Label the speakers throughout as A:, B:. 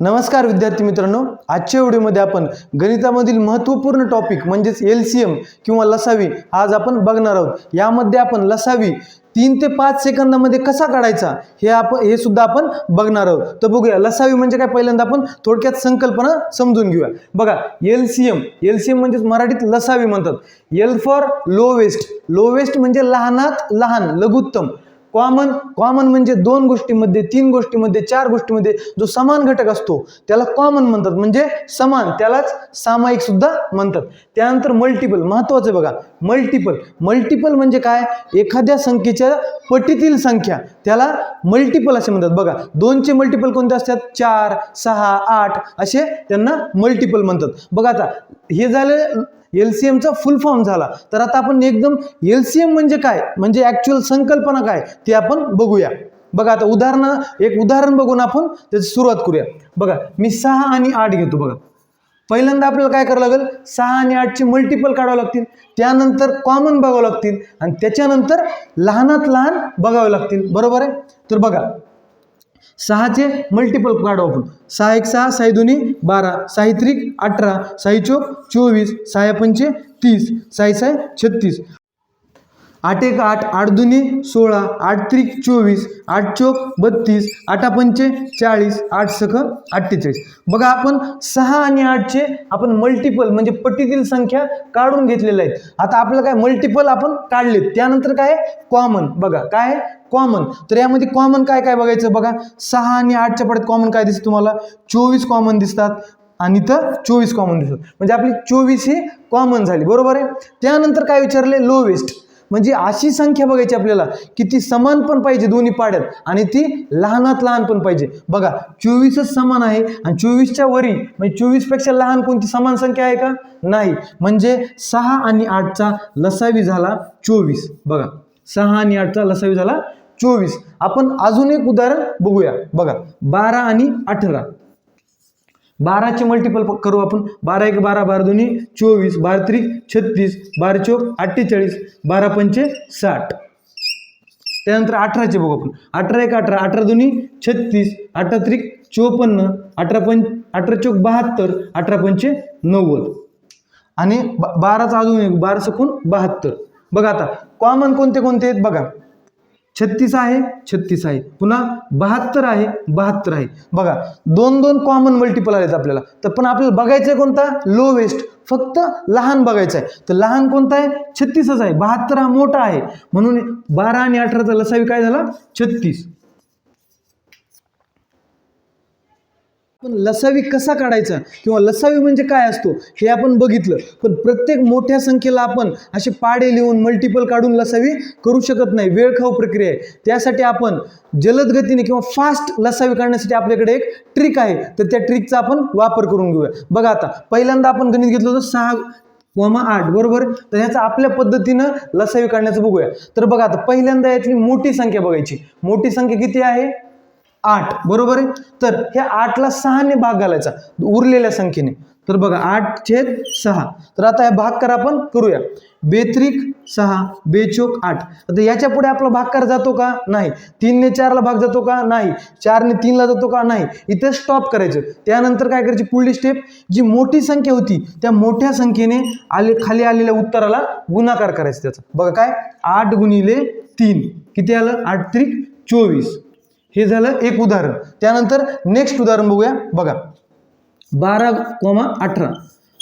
A: नमस्कार विद्यार्थी मित्रांनो आजच्या व्हिडिओमध्ये आपण गणितामधील महत्त्वपूर्ण टॉपिक म्हणजेच एल सी एम किंवा लसावी आज आपण बघणार आहोत. यामध्ये आपण लसावी तीन ते पाच सेकंदामध्ये कसा काढायचा हे आपण हे सुद्धा आपण बघणार आहोत. तर बघूया लसावी म्हणजे काय? पहिल्यांदा आपण थोडक्यात संकल्पना समजून घेऊया. बघा L C M L C M म्हणजेच मराठीत लसावी म्हणतात. L for lowest lowest म्हणजे लहानात लहान लघुत्तम. कॉमन कॉमन म्हणजे दोन गोष्टीमध्ये तीन गोष्टीमध्ये चार गोष्टीमध्ये जो समान घटक असतो त्याला कॉमन म्हणतात. म्हणजे समान त्यालाच सामायिक सुद्धा म्हणतात. त्यानंतर मल्टिपल महत्वाचं आहे बघा. मल्टिपल मल्टिपल म्हणजे काय? एखाद्या संख्येच्या पटीतील संख्या. त्याला मल्टिपल असे म्हणतात. बघा दोनचे मल्टिपल कोणते असतात? चार सहा आठ असे त्यांना मल्टिपल म्हणतात. बघा आता हे झालं एल सी एमचा फुल फॉर्म झाला. तर आता आपण एकदम एल सी एम म्हणजे काय? म्हणजे ॲक्च्युअल संकल्पना काय? ते आपण बघूया. बघा आता उदाहरण एक उदाहरण बघून आपण त्याची सुरुवात करूया. बघा मी सहा आणि आठ घेतो बघा. पहिल्यांदा आपल्याला काय करावं लागेल? सहा आणि आठचे मल्टिपल काढावं लागतील. त्यानंतर कॉमन बघावं लागतील आणि त्याच्यानंतर लहानात लहान बघावे लागतील. बरोबर आहे? तर बघा सहाचे मल्टिपल काढू आपण. सहा एक सहा साई दोन्ही बारा. साई त्रिक अठरा. साई चोक चोवीस. सहा पंचे तीस. साई साय छत्तीस. आठ एक आठ आठ दुनी सोळा आठ त्रिक चोवीस आठ चोक बत्तीस आठा पंचे चाळीस आठ सख अठ्ठेचाळीस. बघा आपण सहा आणि आठचे आपण मल्टिपल म्हणजे पटीतील संख्या काढून घेतलेल्या आहेत. आता आपलं काय मल्टिपल आपण काढले त्यानंतर काय कॉमन बघा काय कॉमन तर यामध्ये कॉमन काय काय बघायचं बघा. सहा आणि आठच्या पडत कॉमन काय दिसतं तुम्हाला? चोवीस कॉमन दिसतात आणि तर चोवीस कॉमन दिसतात. म्हणजे आपली चोवीस ही कॉमन झाली. बरोबर आहे? त्यानंतर काय विचारले? लोवेस्ट म्हणजे अशी संख्या बघायची आपल्याला की ती समान पण पाहिजे दोन्ही पाड्यात आणि ती लहानात लहान पण पाहिजे. बघा चोवीसच समान आहे आणि चोवीसच्या वरी म्हणजे चोवीसपेक्षा लहान कोणती समान संख्या आहे का? नाही. म्हणजे सहा आणि आठचा लसावी झाला चोवीस. बघा सहा आणि आठचा लसावी झाला चोवीस. आपण अजून एक उदाहरण बघूया. बघा बारा आणि अठरा. बाराचे मल्टिपल करू आपण. बारा एक बारा बारा दोन्ही चोवीस बारा त्रिक छत्तीस बारा चोक अठ्ठेचाळीस बारा पंचे साठ. त्यानंतर अठराचे बघू आपण. अठरा एक अठरा अठरा दोन्ही छत्तीस अठरा त्रिक चोपन्न अठरा पंच अठरा चोक बहात्तर अठरा पंचे नव्वद. आणि बा बाराचा अजून एक बारा सकून बहात्तर. बघा आता कॉमन कोणते कोणते आहेत? बघा. छत्तीस आहे छत्तीस आहे. पुन्हा बहात्तर आहे बहात्तर आहे. बघा दोन दोन कॉमन मल्टिपल आलेत आपल्याला. तर पण आपल्याला बघायचं आहे कोणता? लो वेस्ट फक्त लहान बघायचं आहे तर लहान कोणता आहे? छत्तीसच आहे. बहात्तर हा मोठा आहे. म्हणून बारा आणि अठराचा लसावी काय झाला? छत्तीस. पण लसावी कसा काढायचा किंवा लसावी म्हणजे काय असतो हे आपण बघितलं. पण प्रत्येक मोठ्या संख्येला आपण असे पाडे लिहून मल्टिपल काढून लसावी करू शकत नाही. वेळखाऊ प्रक्रिया आहे. त्यासाठी आपण जलद गतीने किंवा फास्ट लसावी काढण्यासाठी आपल्याकडे एक ट्रिक आहे. तर त्या ट्रिकचा आपण वापर करून घेऊया. बघा आता पहिल्यांदा आपण गणित घेतलं होतं सहा कोमा आठ बरोबर? तर ह्याचा आपल्या पद्धतीनं लसावी काढण्याचं बघूया. तर बघा आता पहिल्यांदा यातली मोठी संख्या बघायची. मोठी संख्या किती आहे? आठ. बरोबर आहे? तर ह्या आठला सहाने भाग घालायचा उरलेल्या संख्येने. तर बघा आठ छेद सहा. तर आता हे भागकर आपण करूया. बेत्रिक सहा बेचोक आठ. आता याच्यापुढे आपला भागकार जातो का? नाही. तीनने चारला भाग जातो का? नाही. चारने तीनला जातो का? नाही. इथे स्टॉप करायचं. त्यानंतर काय करायची पुढली स्टेप जी मोठी संख्या होती त्या मोठ्या संख्येने आले खाली आलेल्या उत्तराला गुणाकार करायचा त्याचा. बघा काय? आठ गुणिले तीन. किती आलं? आठ त्रिक चोवीस. हे झालं एक उदाहरण. त्यानंतर नेक्स्ट उदाहरण बघूया. बघा. बारा कोमा अठरा.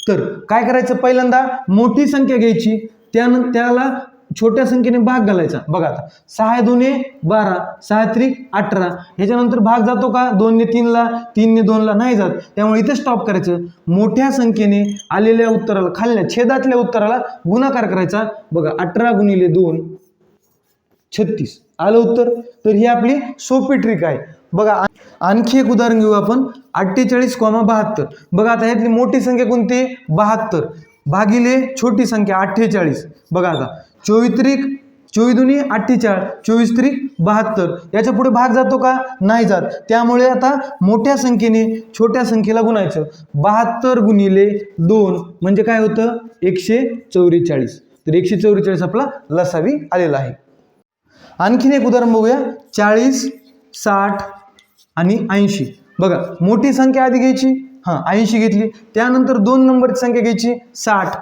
A: तर काय करायचं पहिल्यांदा? मोठी संख्या घ्यायची. त्यानंतर त्याला छोट्या संख्येने भाग घालायचा. बघा आता. सहा दोन्ही बारा सहा त्रिक अठरा. ह्याच्यानंतर भाग जातो का? दोनने तीनला तीनने दोनला नाही जात. त्यामुळे इथे स्टॉप करायचं. मोठ्या संख्येने आलेल्या उत्तराला खाल्ल्या छेदातल्या उत्तराला गुणाकार करायचा. बघा अठरा गुणिले दोन छत्तीस. आलं उत्तर? तर ही आपली सोपी ट्रिक आहे. बघा आणखी एक उदाहरण घेऊ आपण. अठ्ठेचाळीस कॉमा बहात्तर. बघा आता यातली मोठी संख्या कोणती? बहात्तर. भागिले छोटी संख्या अठ्ठेचाळीस. बघा आता. चोवीस त्रिक चोवीस दुनी अठ्ठेचाळीस चोवीस त्रिक बहात्तर. याच्यापुढे भाग जातो का? नाही जात. त्यामुळे आता मोठ्या संख्येने छोट्या संख्येला गुणायचं. बहात्तर गुणिले दोन म्हणजे काय होतं? एकशे चौवेचाळीस. तर एकशे चौवेचाळीस आपला लसावी आलेला आहे. आणखीन एक उदाहरण बघूया. चाळीस साठ आणि ऐंशी. बघा मोठी संख्या आधी घ्यायची. हां ऐंशी घेतली. त्यानंतर दोन नंबरची संख्या घ्यायची. साठ.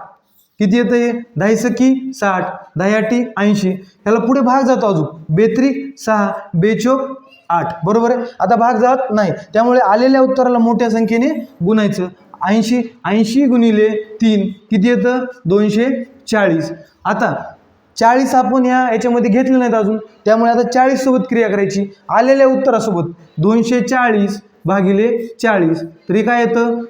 A: किती येतं हे? दहा सकी साठ. दह्याटी ऐंशी. ह्याला पुढे भाग जातो अजून. बेत्रिक सहा. बेचोक आठ. बरोबर आहे? आता भाग जात नाही. त्यामुळे आलेल्या उत्तराला मोठ्या संख्येने गुणायचं. ऐंशी ऐंशी गुणिले तीन. किती येतं? दोनशे चाळीस. आता चाळीस आपण ह्या याच्यामध्ये घेतले नाहीत अजून. त्यामुळे आता चाळीस सोबत क्रिया करायची. आलेल्या उत्तरासोबत दोनशे चाळीस भागिले चाळीस. तरी काय येतं?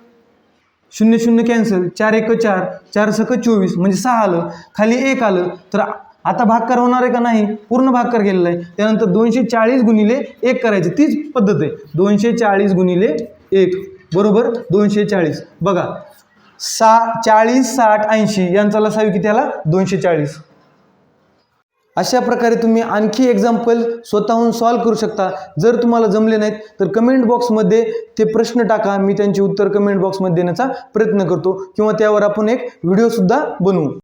A: शून्य शून्य कॅन्सल चार एक चार. चार सक चोवीस. म्हणजे सहा आलं. खाली एक आलं. तर आता भागकार होणार आहे का नाही? पूर्ण भागकर केलेला आहे. त्यानंतर दोनशे चाळीस गुणिले एक करायची. तीच पद्धत आहे. दोनशे चाळीस गुणिले एक. बरोबर? दोनशे चाळीस. बघा. सा चाळीस साठ ऐंशी. यांचा लसावी किती आला? दोनशे चाळीस. अशा प्रकारे तुम्ही आणखी एक्झाम्पल स्वतःहून सॉल्व करू शकता. जर तुम्हाला जमले नाहीत तर कमेंट बॉक्समध्ये ते प्रश्न टाका. मी त्यांची उत्तर कमेंट बॉक्समध्ये देण्याचा प्रयत्न करतो. किंवा त्यावर आपण एक व्हिडिओसुद्धा बनवू.